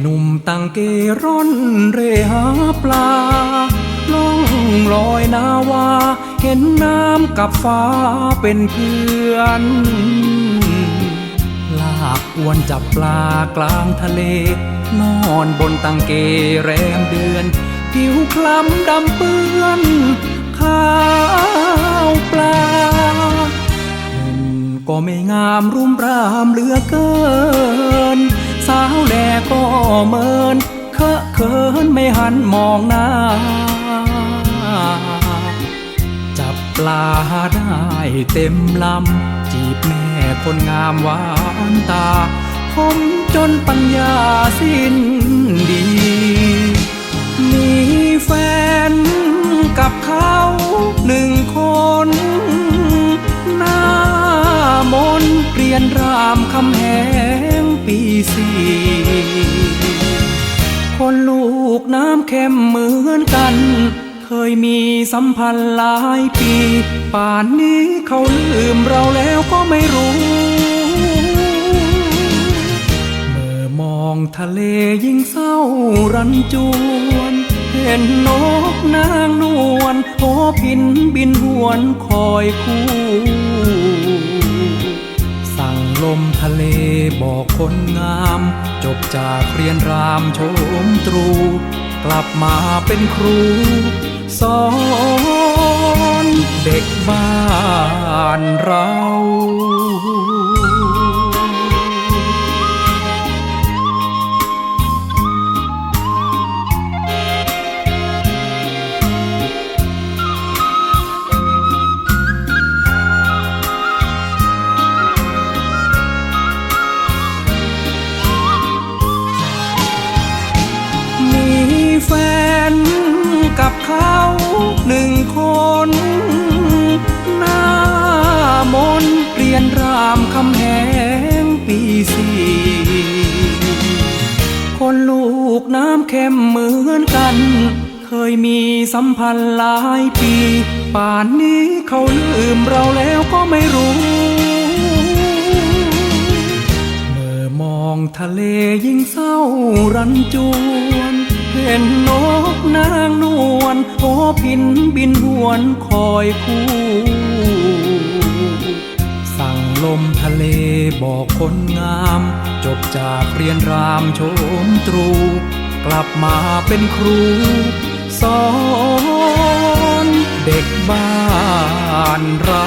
หนุ่มตังเกร่อนเรหาปลาล่องลอยนาวา เห็นน้ำกับฟ้าเป็นเพื่อน ลากอวนจับปลากลางทะเล นอนบนตังเกแรมเดือน ผิวคล้ำดำเปื้อนข้าวปลาหุ่นก็ไม่งามรุ่มรามเหลือเกิน สาวแลก็เมินเคอะเขินไม่หันมองหน้า จับปลาได้เต็มลำ จีบแม่คนงามหวานตา ผมจนปัญญาสิ้นดีมีแฟนกับเขาหนึ่งคนหน้ามนต์เรียนรามคำแหง สี่คนลูกน้ำเค็มเหมือนกัน เคยมีสัมพันธ์หลายปี ป่านนี้เขาลืมเราแล้วก็ไม่รู้เมื่อมองทะเลยิ่งเศร้ารันจวนเห็นนกนางนวลโผพินบินหวนคอยคู่ อกคนงาม จบจากเรียนรามโชมตรู กลับมาเป็นครู สอนเด็กบ้านเรา เขาหนึ่งคน หน้ามนต์เรียนรามคำแหงปีสี่คนลูกน้ำเค็มเหมือนกัน เคยมีสัมพันธ์หลายปี ป่านนี้เขาลืมเราแล้วก็ไม่รู้เมื่อมองทะเลยิ่งเศร้ารันจวน เห็นนกนางนวลโผพินบินหวนคอยคู่สั่งลมทะเลบอกคนงาม จบจากเรียนรามโชมตรู กลับมาเป็นครู สอนเด็กบ้านเรา